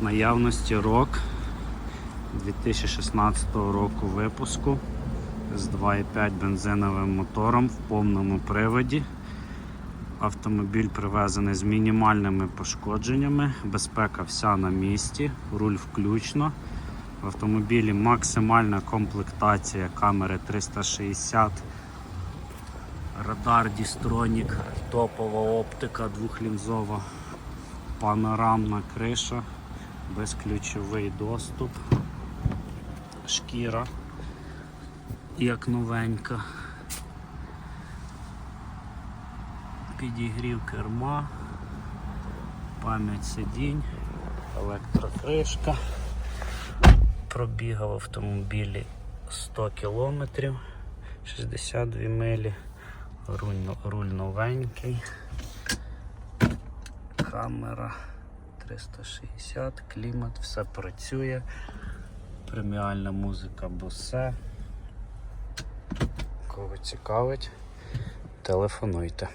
наявності рок 2016 року випуску з 2,5 бензиновим мотором в повному приводі. Автомобіль привезений з мінімальними пошкодженнями, безпека вся на місці, руль включно. В автомобілі максимальна комплектація камери 360, радар Дістронік, топова оптика двохлінзова, панорамна криша, безключовий доступ, шкіра як новенька. Підігрів керма, пам'ять сидінь, електрокришка. Пробігав в автомобілі 100 кілометрів, 62 милі, руль, руль новенький, камера 360, клімат, все працює, преміальна музика бусе. Кого цікавить, телефонуйте.